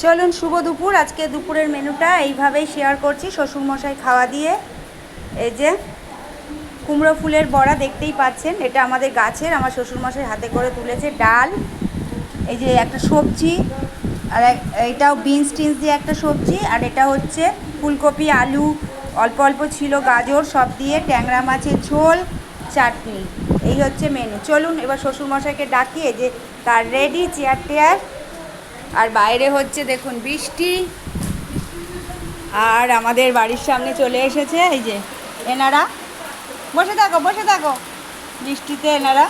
চলুন, শুভ দুপুর। আজকে দুপুরের মেনুটা এইভাবেই শেয়ার করছি। শ্বশুরমশাই খাওয়া দিয়ে। এই যে, কুমড়ো ফুলের বড়া দেখতেই পাচ্ছেন। এটা আমাদের গাছের, আমার শ্বশুরমশাই হাতে করে তুলেছে ডাল। এই যে একটা সবজি, আর এইটাও বিনস টিনস দিয়ে একটা সবজি, আর এটা হচ্ছে ফুলকপি, আলু, অল্প অল্প ছিল গাজর, সব দিয়ে ট্যাংরা মাছের ঝোল, চাটনি। এই হচ্ছে মেনু চলুন, এবার শ্বশুরমশাইকে ডাকি। এই যে তার রেডি চেয়ার টেয়ার আর বাইরে হচ্ছে দেখুন বৃষ্টি। আর আমাদের বাড়ির সামনে চলে এসেছে, এই যে এনারা। বসে থাকো বসে থাকো। বৃষ্টিতে এনারা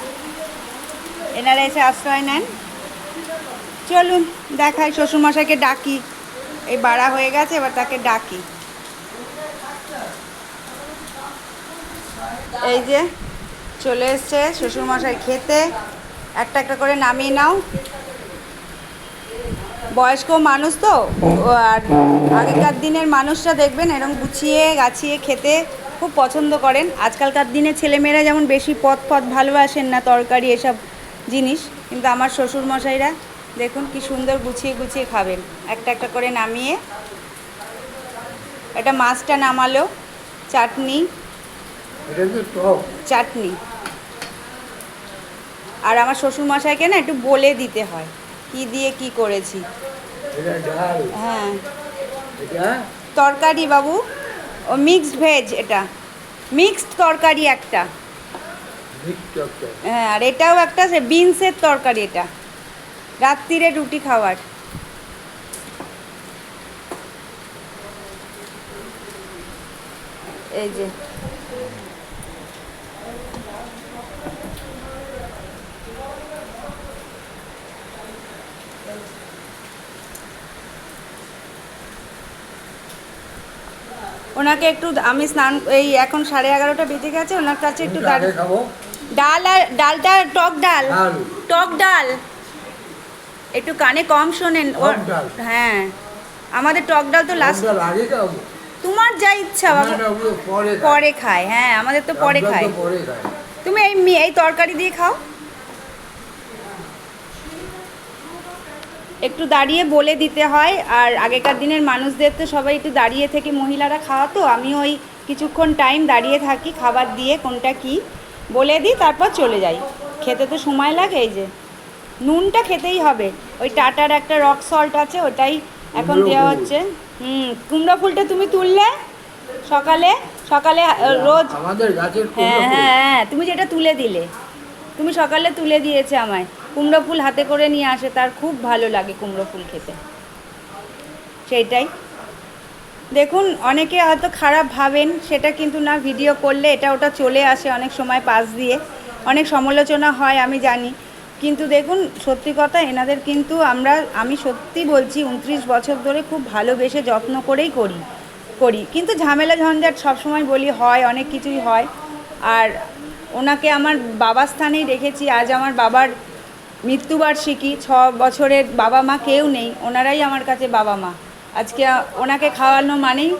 এনারা এসে আশ্রয় নেন। চলুন, দেখাই, শ্বশুরমশাইকে ডাকি। এই বাড়া হয়ে গেছে, এবার তাকে ডাকি। এই যে চলে এসছে শ্বশুরমশাই খেতে। একটা একটা করে নামিয়ে নাও। বয়স্ক মানুষ তো আর আগেকার দিনের মানুষরা দেখবেন এরকম গুছিয়ে গাছিয়ে খেতে খুব পছন্দ করেন। আজকালকার দিনে ছেলেমেয়েরা যেমন বেশি পথ পথ ভালোবাসেন না তরকারি এসব জিনিস কিন্তু আমার শ্বশুর মশাইরা দেখুন কি সুন্দর গুছিয়ে গুছিয়ে খাবেন। একটা একটা করে নামিয়ে এটা মাছটা নামালো চাটনি। চাটনি। আর আমার শ্বশুর মশাইকে না একটু বলে দিতে হয়। কি দিয়ে কি করেছি? হ্যাঁ। তরকারি বাবু। ও মিক্সড ভেজ এটা। মিক্সড তরকারি একটা। হ্যাঁ আর এটাও একটা সে বিনসের তরকারি এটা। রাত্রিরে রুটি খাওয়ার। এই যে। ওনাকে একটু আমি স্নান এই এখন সাড়ে এগারোটা বেজে গেছে ওনার কাছে একটু ডাল আর ডালটা টক ডাল। টক ডাল। একটু কানে কম শোনেন হ্যাঁ। আমাদের টক ডাল তো লাস্ট তোমার যা ইচ্ছা পরে খায় হ্যাঁ আমাদের তো পরে খায়। তুমি এই এই তরকারি দিয়ে খাও। একটু দাঁড়িয়ে বলে দিতে হয়। আর আগেকার দিনের মানুষদের তো সবাই একটু দাঁড়িয়ে থেকে মহিলারা খাওয়াতো। আমি ওই কিছুক্ষণ টাইম দাঁড়িয়ে থাকি খাবার দিয়ে কোনটা কি বলে দিই তারপর চলে যাই। খেতে তো সময় লাগে এই যে। নুনটা খেতেই হবে। ওই টাটার একটা রক সল্ট আছে ওটাই এখন দেওয়া হচ্ছে। হুম কুমড়ো ফুলটা তুমি তুললে সকালে? সকালে রোজ? আমাদের গাছের হ্যাঁ হ্যাঁ হ্যাঁ তুমি যেটা তুলে দিলে। তুমি সকালে তুলে দিয়েছে আমায়। কুমড়ো ফুল হাতে করে নিয়ে আসে, তার খুব ভালো লাগে কুমড়ো ফুল খেতে। সেইটাই। দেখুন, অনেকে হয়তো খারাপ ভাবেন, সেটা কিন্তু না ভিডিও করলে এটা ওটা চলে আসে অনেক সময় পাশ দিয়ে। অনেক সমালোচনা হয়, আমি জানি। কিন্তু দেখুন, সত্যি কথা, এনাদের কিন্তু আমরা, আমি সত্যি বলছি, উনত্রিশ বছর ধরে খুব ভালোবেসে যত্ন করেই করি করি। কিন্তু ঝামেলা ঝঞ্ঝাট সবসময় বলি, হয়, অনেক কিছুই হয়। আর ওনাকে আমার বাবার স্থানেই রেখেছি, আজ আমার বাবার মৃত্যুবার্ষিকী, ছ বছরের বাবা মা কেউ নেই, ওনারাই আমার কাছে বাবা মা। আজকে ওনাকে খাওয়ানো মানেই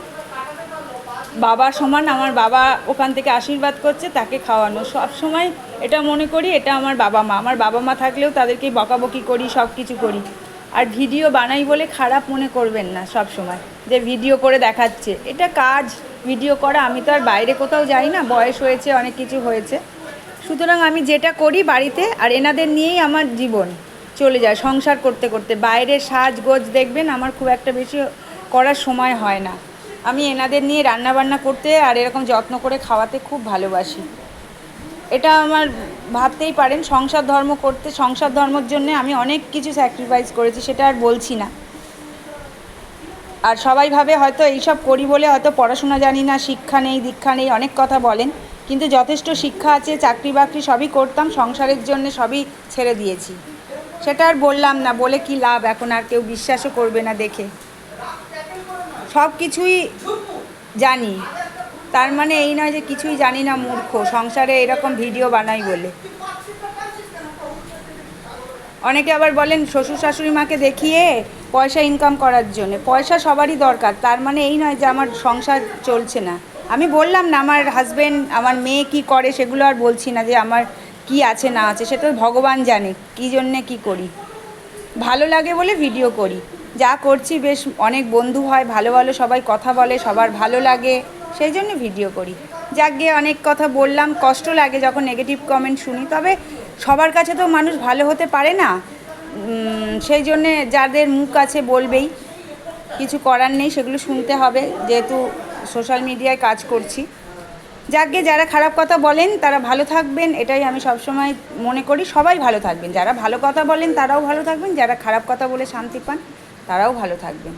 বাবা সমান, আমার বাবা ওখান থেকে আশীর্বাদ করছে, তাকে খাওয়ানো। সব সময় এটা মনে করি, এটা আমার বাবা মা। আমার বাবা মা থাকলেও তাদেরকে বকাবকি করি, সব কিছু করি। আর ভিডিও বানাই বলে খারাপ মনে করবেন না সব সময়, যে ভিডিও করে দেখাচ্ছে। এটা কাজ, ভিডিও করা, আমি তো আর বাইরে কোথাও যাই না, বয়স হয়েছে, অনেক কিছু হয়েছে। সুতরাং আমি যেটা করি বাড়িতে আর এনাদের নিয়েই আমার জীবন চলে যায় সংসার করতে করতে। বাইরের সাজগোজ দেখবেন আমার খুব একটা বেশি করার সময় হয় না। আমি এনাদের নিয়ে রান্না বান্না করতে আর এরকম যত্ন করে খাওয়াতে খুব ভালোবাসি। এটা আমার ভাবতেই পারেন, সংসার ধর্ম করতে, সংসার ধর্মের জন্য আমি অনেক কিছু স্যাক্রিফাইস করেছি সেটা আর বলছি না। আর সবাই ভাবে হয়তো এইসব করি বলে হয়তো পড়াশোনা জানি না, শিক্ষা নেই, দীক্ষা নেই, অনেক কথা বলেন। কিন্তু যথেষ্ট শিক্ষা আছে, চাকরি বাকরি সবই করতাম, সংসারের জন্য সবই ছেড়ে দিয়েছি। সেটা আর বললাম না, বলে কি লাভ? এখন আর কেউ বিশ্বাসও করবে না দেখে। সব কিছুই জানি। তার মানে এই নয় যে কিছুই জানি না, মূর্খ। সংসারে এরকম ভিডিও বানাই বলে। অনেকে আবার বলেন, শ্বশুর শাশুড়ি মাকে দেখিয়ে পয়সা ইনকাম করার জন্য। পয়সা সবারই দরকার। তার মানে এই নয় যে আমার সংসার চলছে না। আমি বললাম না, আমার হাজব্যান্ড আমার মেয়ে কি করে সেগুলো আর বলছি না যে আমার কি আছে না আছে, সেটা ভগবান জানে, কী জন্যে কি করি। ভালো লাগে বলে ভিডিও করি। যা করছি বেশ অনেক বন্ধু হয়, ভালো ভালো সবাই কথা বলে, সবার ভালো লাগে, সেই জন্য ভিডিও করি। যাক গিয়ে অনেক কথা বললাম, কষ্ট লাগে যখন নেগেটিভ কমেন্ট শুনি, তবে সবার কাছে তো মানুষ ভালো হতে পারে না। সেই জন্যে যাদের মুখ আছে বলবেই, কিছু করার নেই, সেগুলো শুনতে হবে, যেহেতু সোশ্যাল মিডিয়ায় কাজ করছি। যাকে যারা খারাপ কথা বলেন, তারা ভালো থাকবেন, এটাই আমি সবসময় মনে করি। সবাই ভালো থাকবেন। যারা ভালো কথা বলেন, তারাও ভালো থাকবেন। যারা খারাপ কথা বলে শান্তি পান, তারাও ভালো থাকবেন।